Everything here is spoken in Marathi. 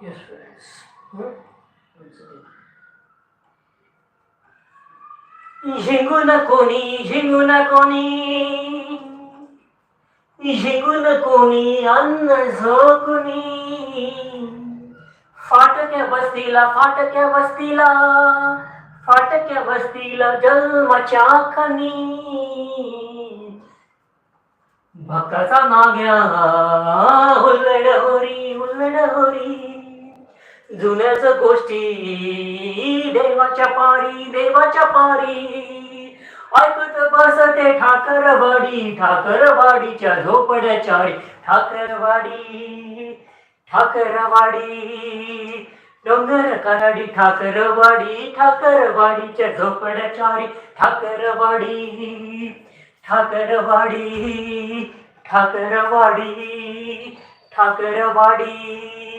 Yes, friends. Hmm? झिंगून कोणी झिंगून कोणी झिंगून कोणी अन्न झोकुनी फाटक्या बस्तीला फाटक्या बस्तीला फाटक्या बस्तीला जन्माच्या खनी भक्ताचा नाग्या हुल्लड होरी हुल्लड होरी जुन्याच गोष्टी. देवाच्या पारी देवाच्या पारी. ऐकत बसते ठाकरवाडी ठाकरवाडीच्या झोपड्याच्या ठाकरवाडी ठाकरवाडी डोंगर कराडी ठाकरवाडी ठाकरवाडीच्या झोपड्याचारी ठाकरवाडी ठाकरवाडी ठाकरवाडी ठाकरवाडी